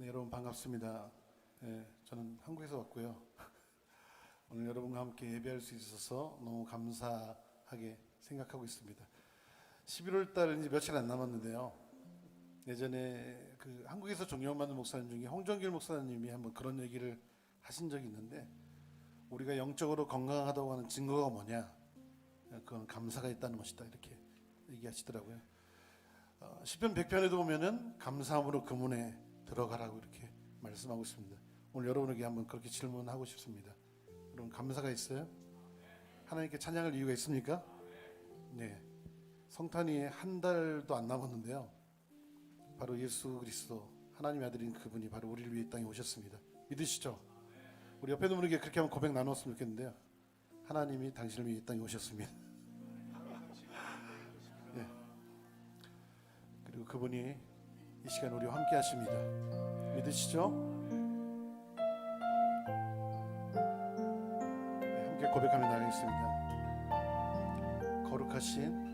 네, 여러분 반갑습니다. 네, 저는 한국에서 왔고요. 오늘 여러분과 함께 예배할 수 있어서 너무 감사하게 생각하고 있습니다. 11월 달 이제 며칠 안 남았는데요. 예전에 그 한국에서 존경받는 목사님 중에 홍정길 목사님이 한번 그런 얘기를 하신 적이 있는데 우리가 영적으로 건강하다고 하는 증거가 뭐냐? 그건 감사가 있다는 것이다 이렇게 얘기하시더라고요. 어, 시편 100편에도 보면은 감사함으로 그 문에 들어가라고 이렇게 말씀하고 있습니다. 오늘 여러분에게 한번 그렇게 질문하고 싶습니다. 여러분 감사가 있어요? 하나님께 찬양할 이유가 있습니까? 네. 성탄이 한 달도 안 남았는데요. 바로 예수 그리스도 하나님의 아들인 그분이 바로 우리를 위해 이 땅에 오셨습니다. 믿으시죠? 우리 옆에 있는 분에게 그렇게 한번 고백 나눴으면 좋겠는데요. 하나님이 당신을 위해 이 땅에 오셨습니다. 예. 그리고 그분이 이 시간 우리와 함께 하십니다. 믿으시죠? 네, 함께 고백하며 나가겠습니다. 거룩하신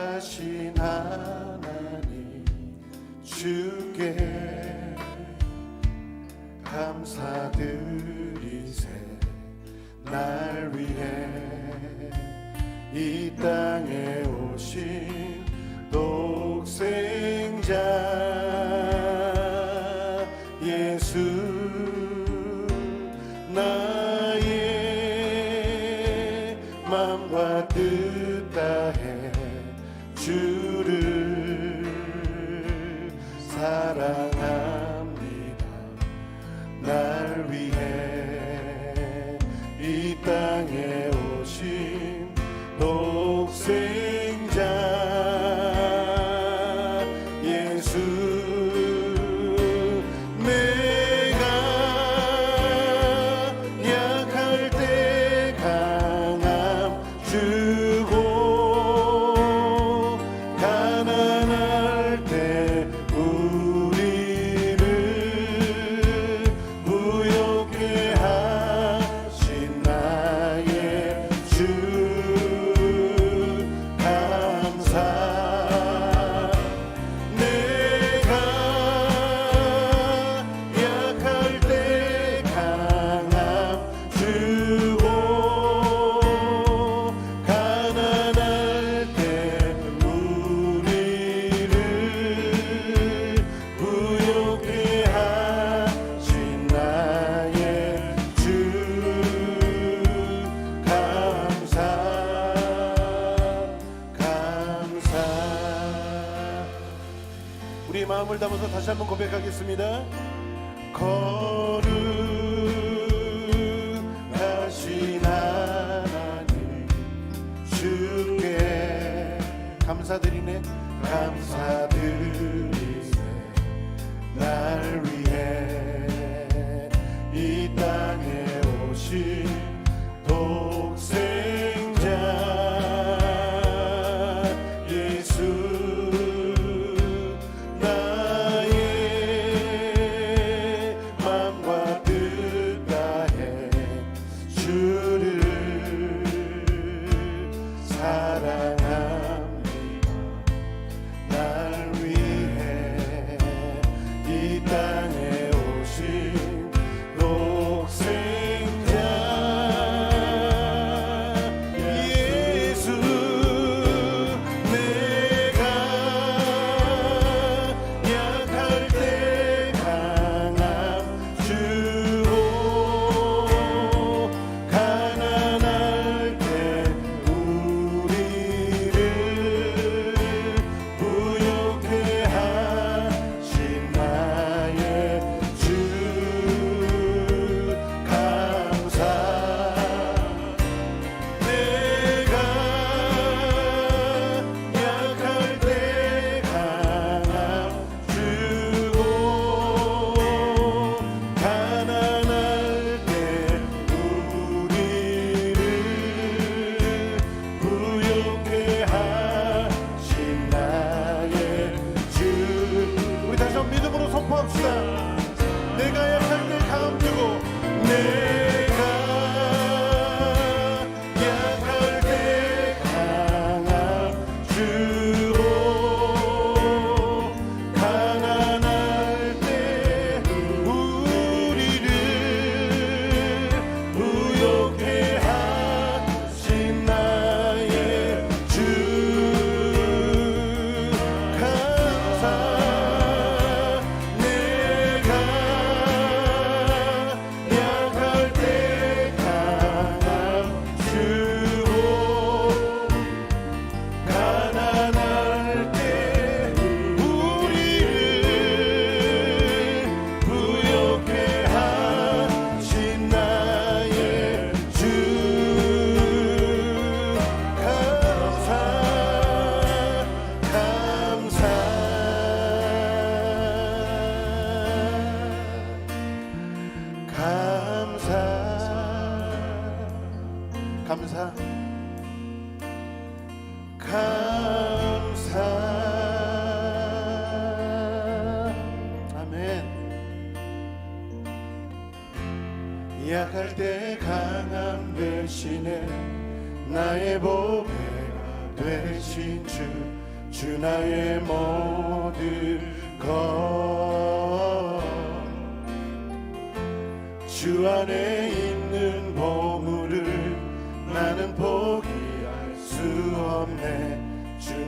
거룩하신 하나님 주께 감사드리세 날 위해 이 땅에 오신 독생자 예수 나의 맘과 뜻 다해 주를 사랑합니다. 날 위해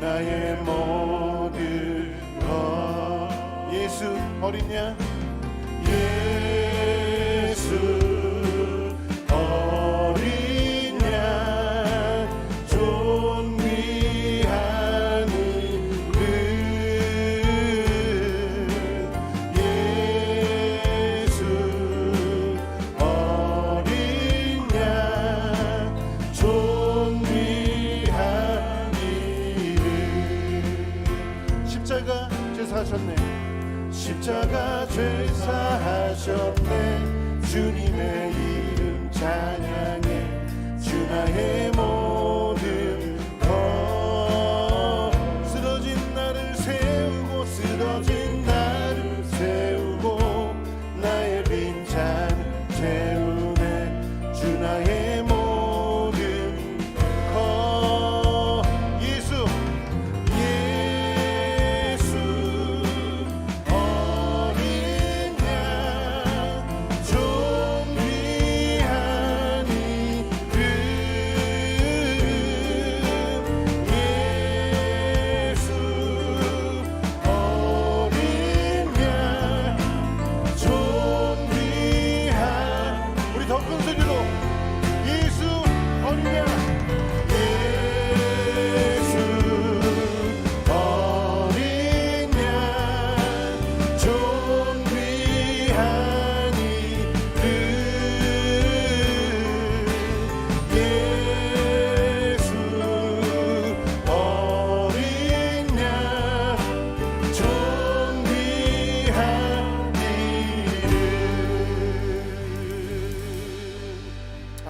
나의 모든 것. 예수 어린 양.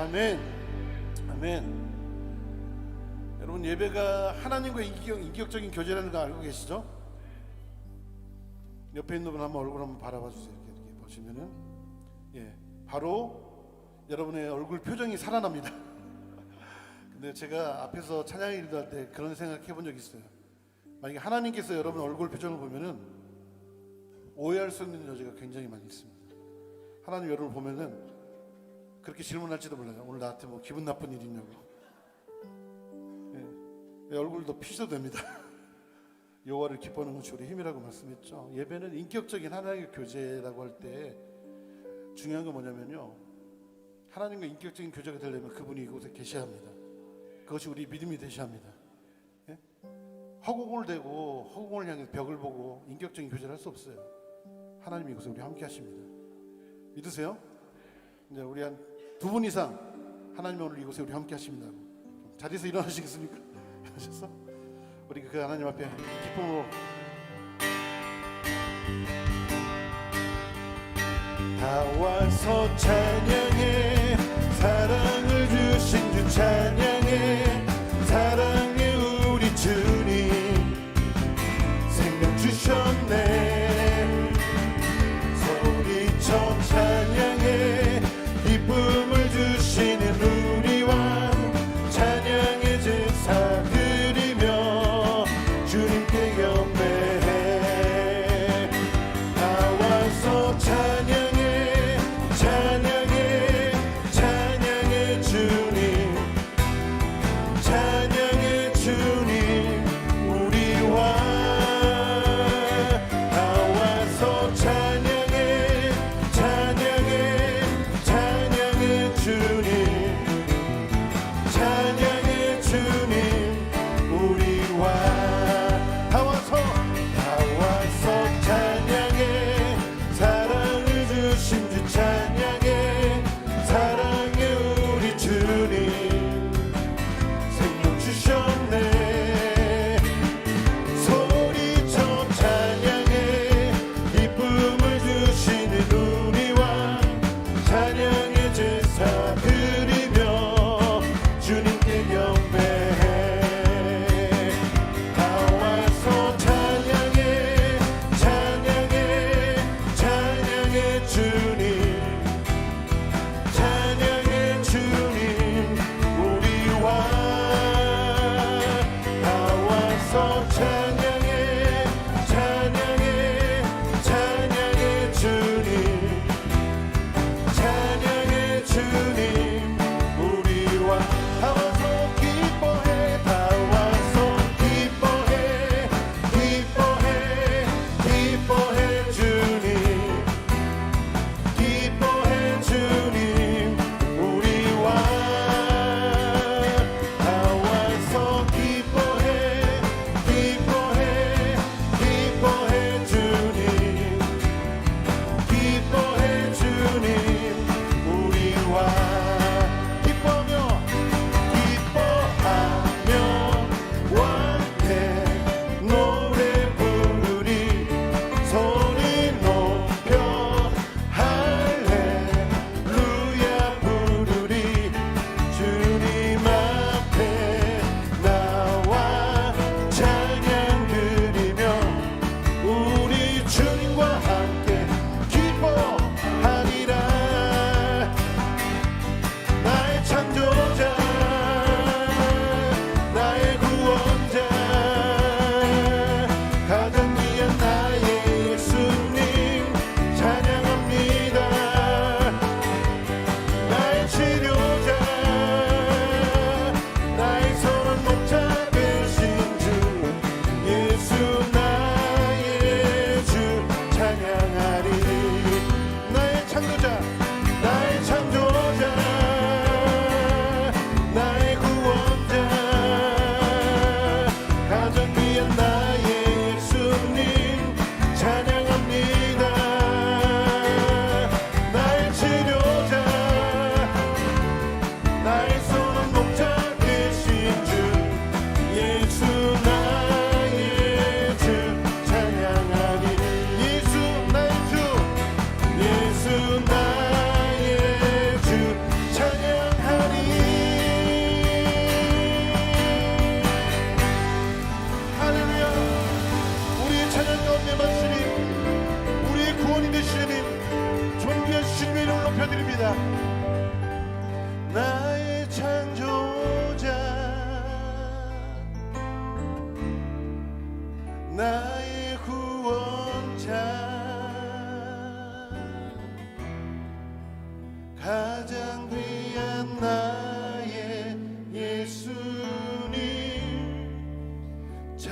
아멘 아멘 여러분 예배가 하나님과 인격, 인격적인 교제라는 거 알고 계시죠? 옆에 있는 분 한번 얼굴 한번 바라봐 주세요. 이렇게, 이렇게 보시면은 예 바로 여러분의 얼굴 표정이 살아납니다. 근데 제가 앞에서 찬양 일도 할 때 그런 생각 해본 적 있어요. 만약에 하나님께서 여러분 얼굴 표정을 보면은 오해할 수 있는 여지가 굉장히 많이 있습니다. 하나님 여러분 보면은 그렇게 질문할지도 몰라요. 오늘 나한테 뭐 기분 나쁜 일 있냐고. 예, 내 얼굴도 피셔도 됩니다. 여호와를 기뻐하는 것이 우리 힘이라고 말씀했죠. 예배는 인격적인 하나님의 교제라고 할 때 중요한 건 뭐냐면요. 하나님과 인격적인 교제가 되려면 그분이 이곳에 계셔야 합니다. 그것이 우리 믿음이 되셔야 합니다. 예? 허공을 대고 허공을 향해 벽을 보고 인격적인 교제를 할 수 없어요. 하나님이 이곳에 우리 함께 하십니다. 믿으세요? 이제 우리 한 두 분 이상 하나님 오늘 이곳에 우리 함께 하십니다. 자리에서 일어나시겠습니까? 일어나셔서 우리 그 하나님 앞에 기쁨으로 다 와서 찬양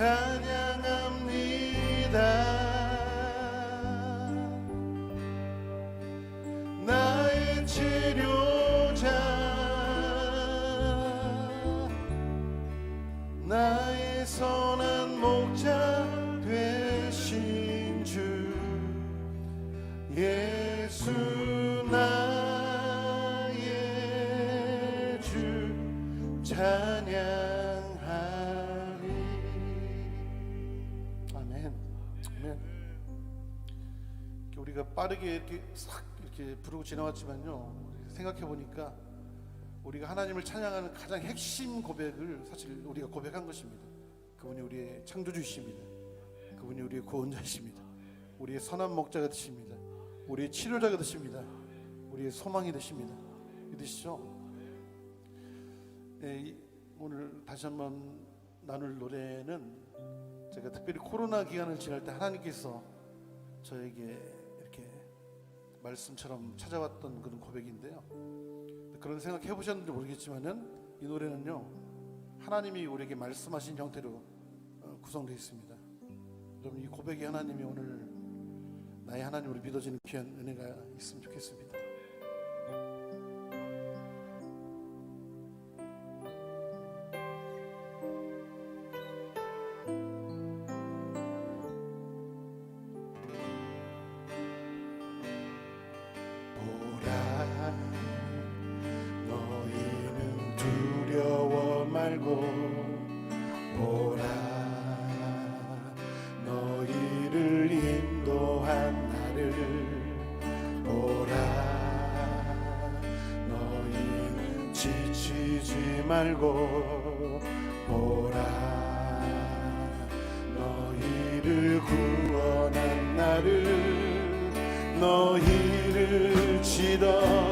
찬양합니다 이렇게 싹 이렇게 부르고 지나왔지만요 생각해 보니까 우리가 하나님을 찬양하는 가장 핵심 고백을 사실 우리가 고백한 것입니다. 그분이 우리의 창조주이십니다. 그분이 우리의 구원자이십니다. 우리의 선한 목자가 되십니다. 우리의 치료자가 되십니다. 우리의 소망이 되십니다. 믿으시죠? 네, 이- 오늘 다시 한번 나눌 노래는 제가 특별히 코로나 기간을 지날 때 하나님께서 저에게 말씀처럼 찾아왔던 그런 고백인데요. 그런 생각 해보셨는지 모르겠지만은 이 노래는요 하나님이 우리에게 말씀하신 형태로 어, 구성되어 있습니다. 여러분 이 고백이 하나님이 오늘 나의 하나님으로 믿어지는 귀한 은혜가 있으면 좋겠습니다. 말고 보라 너희를 구원한 나를 너희를 치던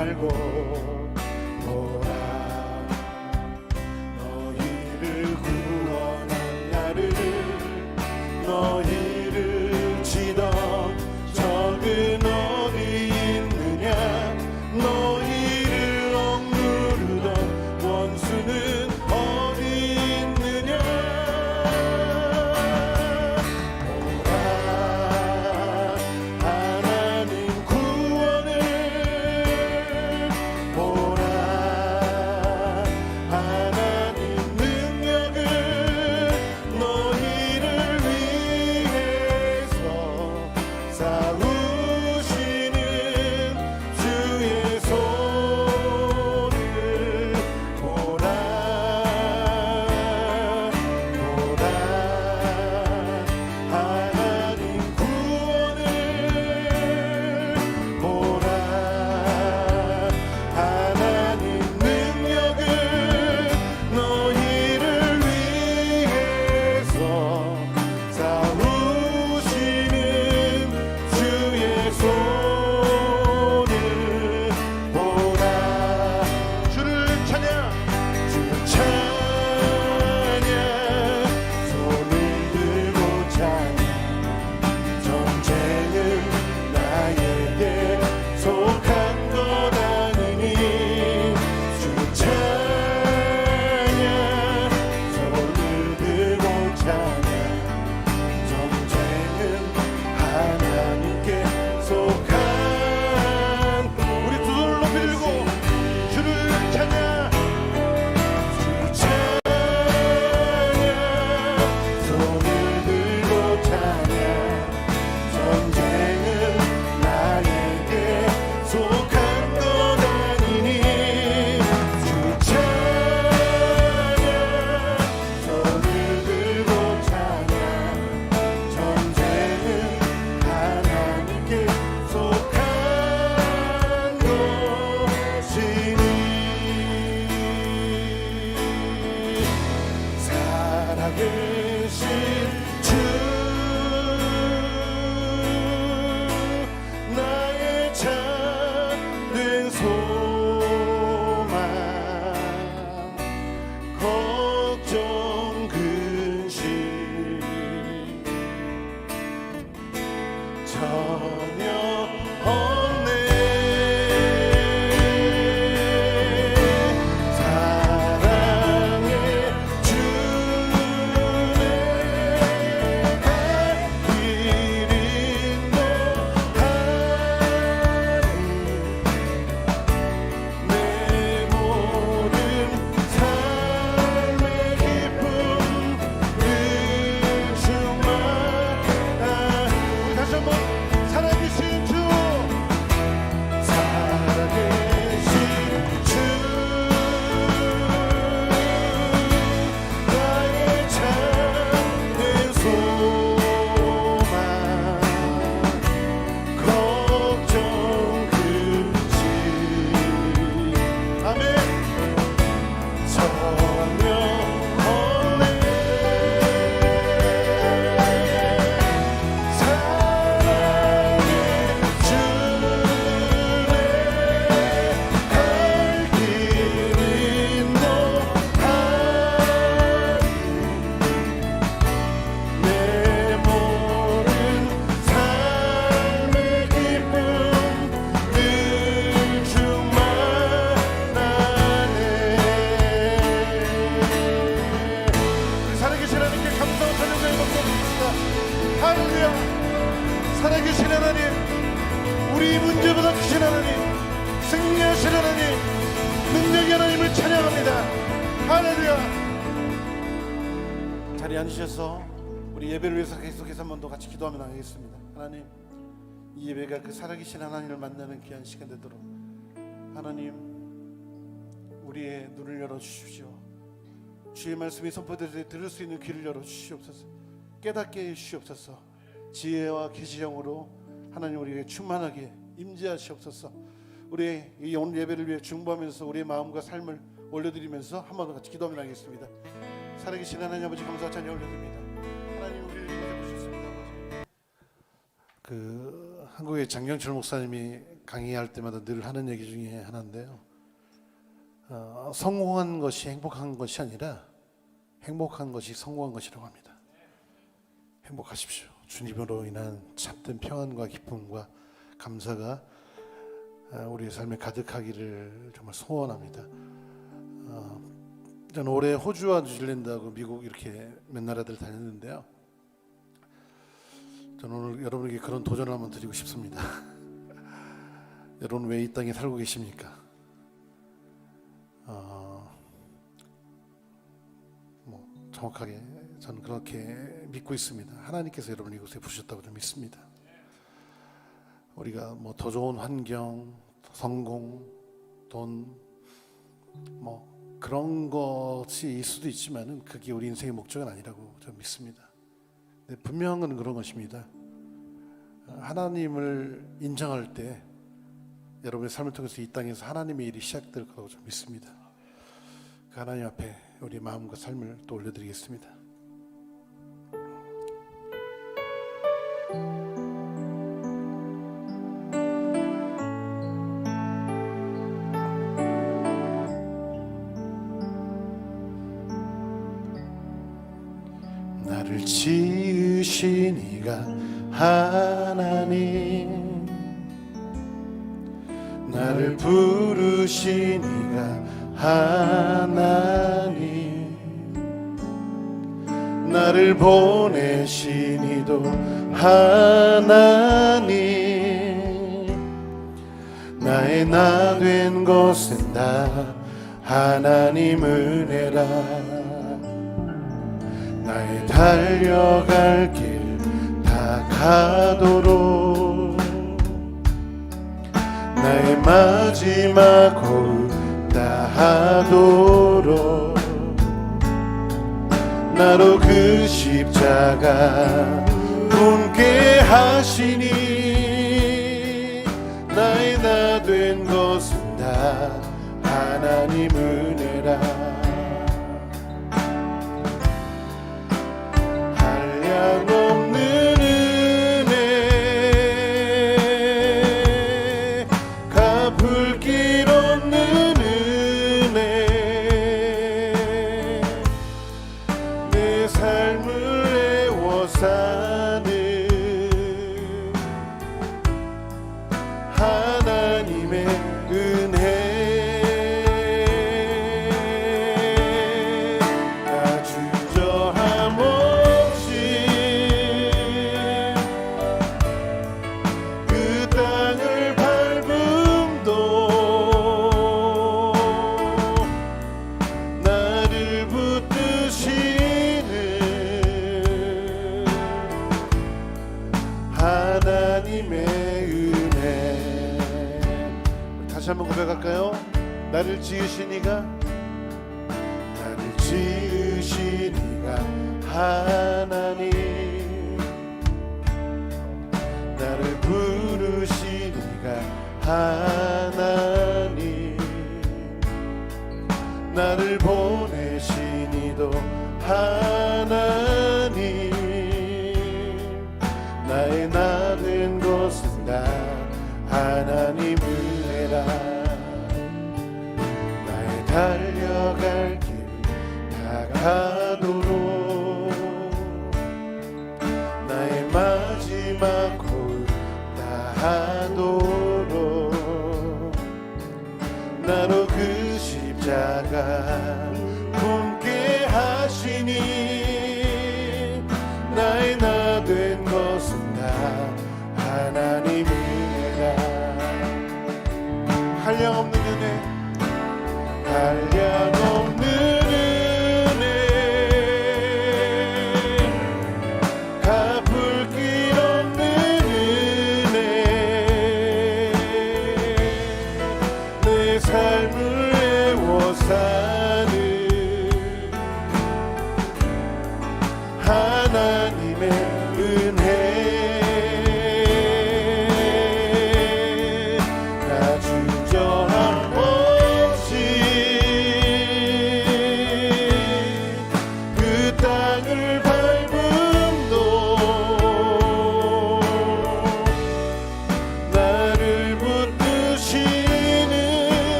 말고 이 예배가 그 살아계신 하나님을 만나는 귀한 시간 되도록 하나님 우리의 눈을 열어 주십시오. 주의 말씀이 선포될 때 들을 수 있는 귀를 열어 주시옵소서. 깨닫게 해 주시옵소서. 지혜와 계시형으로 하나님 우리에게 충만하게 임재하시옵소서. 우리의 이 오늘 예배를 위해 중보하면서 우리의 마음과 삶을 올려드리면서 한 번 더 같이 기도하며 나가겠습니다. 살아계신 하나님 아버지 감사와 찬양 올려드립니다. 하나님 우리를 이곳에 보셨습니다 아버지. 그 한국의 장경철 목사님이 강의할 때마다 늘 하는 얘기 중에 하나인데요 어, 성공한 것이 행복한 것이 아니라 행복한 것이 성공한 것이라고 합니다. 행복하십시오. 주님으로 인한 참된 평안과 기쁨과 감사가 어, 우리의 삶에 가득하기를 정말 소원합니다. 어, 저는 올해 호주와 뉴질랜드하고 미국 이렇게 몇 나라들 다녔는데요. 저는 오늘 여러분에게 그런 도전을 한번 드리고 싶습니다. 여러분 왜 이 땅에 살고 계십니까? 어, 뭐 정확하게 저는 그렇게 믿고 있습니다. 하나님께서 여러분 이곳에 부르셨다고 좀 믿습니다. 우리가 뭐 더 좋은 환경, 성공, 돈, 뭐 그런 것이 수도 있지만은 그게 우리 인생의 목적은 아니라고 저는 믿습니다. 근데 분명한 건 그런 것입니다. 하나님을 인정할 때 여러분의 삶을 통해서 이 땅에서 하나님의 일이 시작될 거라고 좀 믿습니다. 그 하나님 앞에 우리 마음과 삶을 또 올려드리겠습니다. 나를 부르신 이가 하나님. 나를 보내신 이도 하나님. 나의 나 된 것은 다 하나님 은혜라. 나의 달려갈 길 다 가도록 나의 마지막 호흡 다하도록. 나로 그 십자가 분께 하시니 나의 나 된 것은 다 하나님 은 하